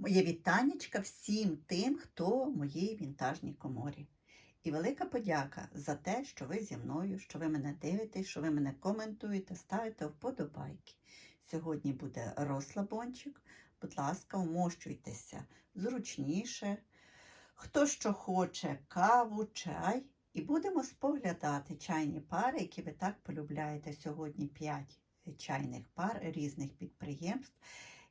Моє вітанечка всім тим, хто в моїй вінтажній коморі. І велика подяка за те, що ви зі мною, що ви мене дивитесь, що ви мене коментуєте, ставите вподобайки. Сьогодні буде розслабончик. Будь ласка, вмощуйтеся зручніше. Хто що хоче, каву, чай. І будемо споглядати чайні пари, які ви так полюбляєте. Сьогодні 5 чайних пар різних підприємств.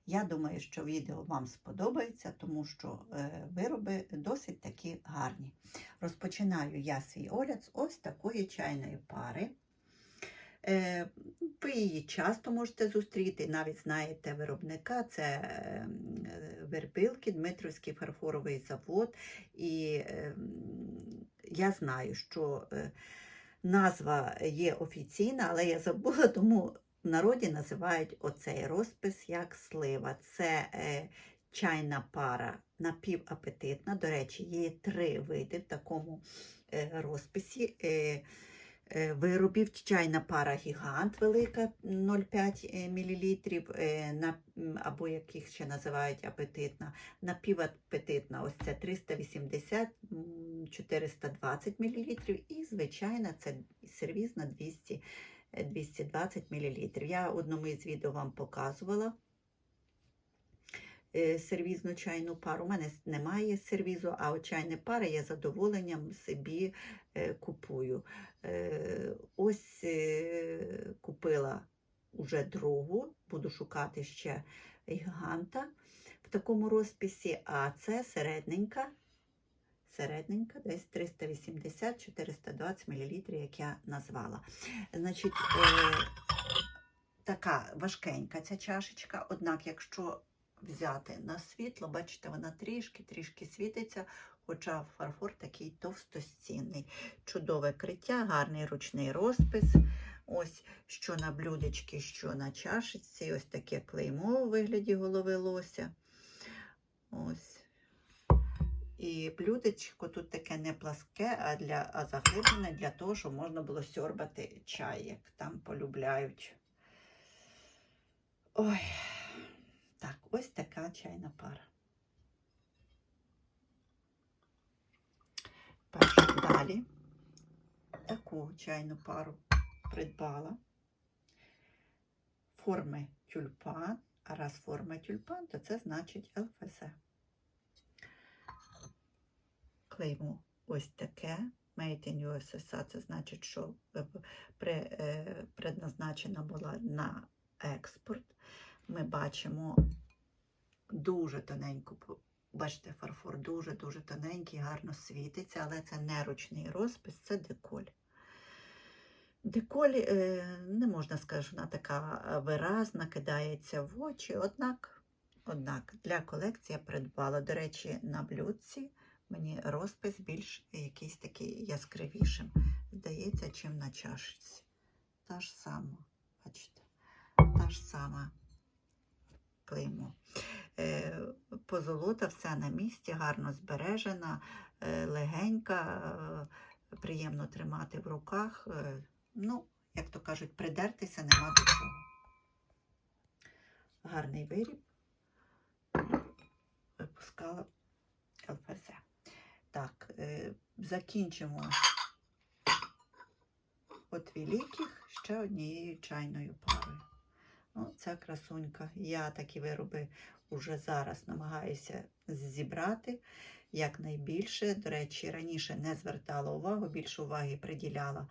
Я думаю, що відео вам сподобається, тому що е, вироби досить такі гарні. Розпочинаю я свій огляд з ось такої чайної пари. Е, Ви її часто можете зустріти, навіть знаєте виробника, це е, Вербилки, Дмитрівський фарфоровий завод. І я знаю, що назва є офіційна, але я забула, тому в народі називають оцей розпис як слива. Це е, чайна пара напівапетитна. До речі, є три види в такому е, розписі. Е, е, Виробів чайна пара гігант велика 0,5 мл, е, на, м, або яких ще називають апетитна, напівапетитна, ось це 380-420 мл, і звичайна це сервізна 200 е, 220 мл. Я в одному із відео вам показувала е, сервізну чайну пару. У мене немає сервізу, а от чайні пари я задоволенням собі е, купую. Е, Ось купила уже другу, буду шукати ще гіганта в такому розписі, а це середненька. Середненька, десь 380-420 мл, як я назвала. Значить, е, така важкенька ця чашечка, однак, якщо взяти на світло, бачите, вона трішки-трішки світиться, хоча фарфор такий товстостінний. Чудове криття, гарний ручний розпис. Ось що на блюдечки, що на чашечці, ось таке клеймо у вигляді голови лося. Ось. І блюдечко тут таке не пласке, а, для, а заглиблене для того, щоб можна було сьорбати чай, як там полюбляють. Ой, так, ось така чайна пара. Перше далі таку чайну пару придбала. Форми тюльпан, а раз форма тюльпан, то це значить ЛФЗ. Клеймо ось таке. Made in USSR, це значить, що е, е, предназначена була на експорт. Ми бачимо дуже тоненьку, бачите, фарфор дуже-дуже тоненький, гарно світиться, але це не ручний розпис, це деколь. Деколь, е, не можна сказати, що вона така виразна, кидається в очі, однак, однак для колекції я придбала, до речі, на блюдці мені розпис більш якийсь такий яскравішим, здається, чим на чашці. Та ж сама, бачите, та ж сама клеймо. Е, позолота все на місці, гарно збережена, е, легенька, е, приємно тримати в руках. Ну, як то кажуть, придертися нема до чого. Гарний виріб. Випускала ЛФЗ. Так, е, закінчимо от великих ще однією чайною парою. Ну, ця красунька. Я такі вироби вже зараз намагаюся зібрати якнайбільше. До речі, раніше не звертала увагу, більше уваги приділяла.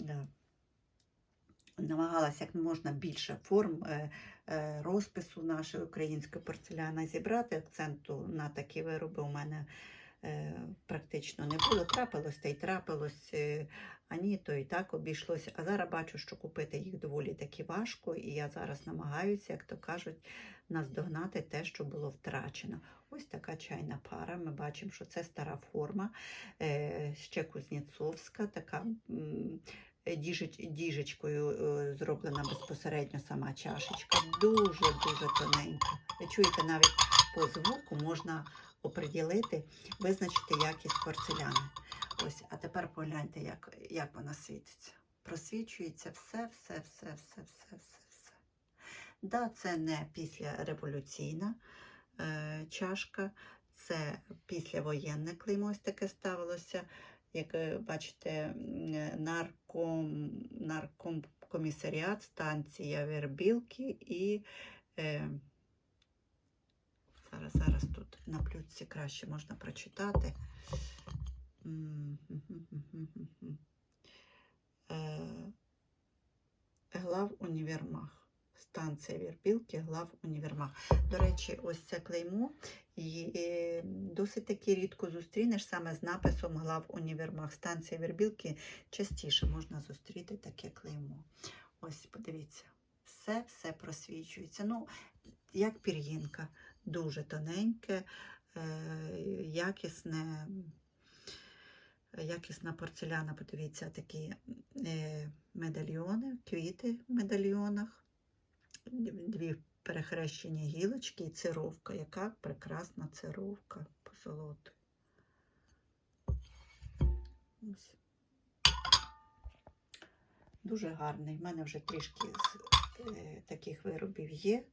е, Намагалася як можна більше форм е, е, розпису нашої української порцеляни зібрати. Акценту на такі вироби у мене практично не було. Трапилось та й трапилось, е, а ні, то і так обійшлося. А зараз бачу, що купити їх доволі таки важко, і я зараз намагаюся, як то кажуть, наздогнати те, що було втрачено. Ось така чайна пара. Ми бачимо, що це стара форма, е, ще Кузнєцовська, така. діжечкою е, зроблена безпосередньо сама чашечка. Дуже-дуже тоненька. Ви чуєте, навіть по звуку можна оприділити, визначити якість порцеляни. Ось, а тепер погляньте, як, як вона світиться. Просвічується все, все, все, все, все, все, все. Да, це не післяреволюційна е, чашка. Це післявоєнне клеймо ось таке ставилося. Як е, бачите, е, нарком, наркомкомісаріат, станція Вербілки і е, зараз, зараз тут на плютці краще можна прочитати. Е, Глав універмаг. Станція Вірбілки, глав універмаг. До речі, ось це клеймо і досить таки рідко зустрінеш саме з написом глав універмаг. Станція Вірбілки частіше можна зустріти таке клеймо. Ось, подивіться, все, все просвічується. Ну, як пір'їнка, дуже тоненьке, е, якісне. Якісна порцеляна, подивіться, такі е, медальйони, квіти в медальйонах, дві перехрещені гілочки і цировка. Яка прекрасна цировка по золоту. Дуже гарний. У мене вже трішки з е, таких виробів є.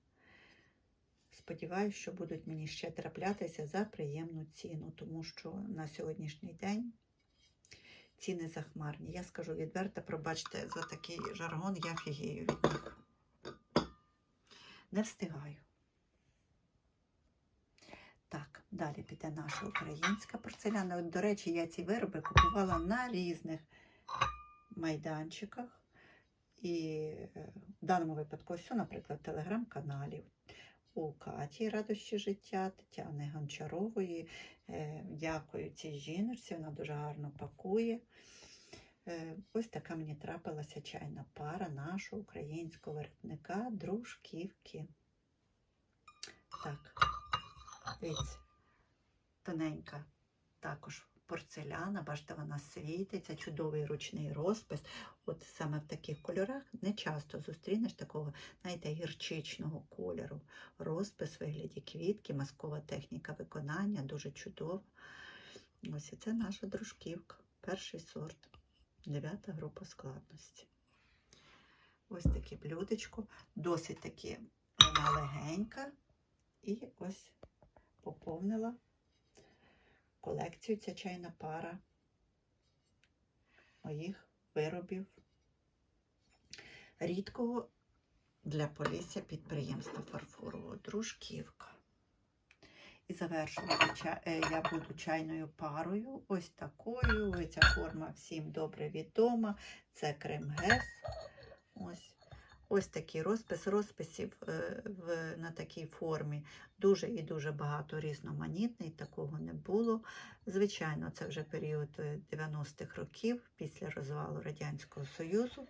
Сподіваюсь, що будуть мені ще траплятися за приємну ціну, тому що на сьогоднішній день ціни захмарні. Я скажу відверто, пробачте за такий жаргон, я фігію від них. Не встигаю. Так, далі піде наша українська порцеляна. До речі, я ці вироби купувала на різних майданчиках. І е, в даному випадку, ось, наприклад, телеграм-каналів. У Каті Радощі життя, Тетяни Гончарової. Е, Дякую цій жіночці, вона дуже гарно пакує. Е, Ось така мені трапилася чайна пара нашого українського виробника дружківки. Так, дивіться, тоненька також порцеляна, бачите, вона світиться, чудовий ручний розпис. От саме в таких кольорах не часто зустрінеш такого, знаєте, гірчичного кольору. Розпис вигляді квітки, маскова техніка виконання, дуже чудова. Ось і це наша дружківка, перший сорт, дев'ята група складності. Ось таке блюдечко, досить таки вона легенька. І ось поповнила колекцію ця чайна пара моїх виробів рідкого для Полісся підприємства фарфорового дружківка. І завершувати е, я буду чайною парою, ось такою. Ця форма всім добре відома. Це крем Гес. Ось. Ось такий розпис. Розписів е, в, на такій формі дуже і дуже багато різноманітний, такого не було. Звичайно, це вже період е, 90-х років після розвалу Радянського Союзу.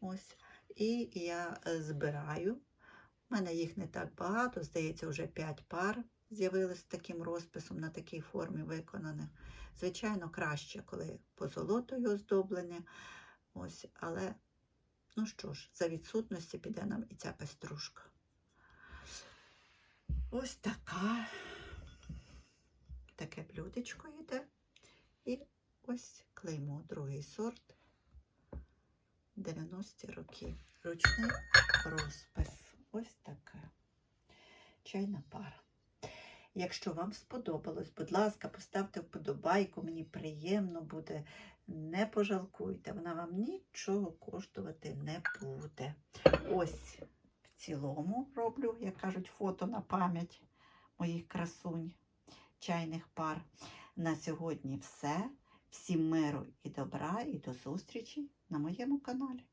Ось. І я е, збираю. У мене їх не так багато, здається, вже 5 пар з'явилось з таким розписом на такій формі виконаних. Звичайно, краще, коли позолотою оздоблене. Ось, але, ну що ж, за відсутності піде нам і ця пеструшка. Ось така. Таке блюдечко йде. І ось клеймо, другий сорт. 90-ті роки. Ручний розпис. Ось така чайна пара. Якщо вам сподобалось, будь ласка, поставте вподобайку, мені приємно буде. Не пожалкуйте, вона вам нічого коштувати не буде. Ось в цілому роблю, як кажуть, фото на пам'ять моїх красунь, чайних пар. На сьогодні все. Всім миру і добра, і до зустрічі на моєму каналі.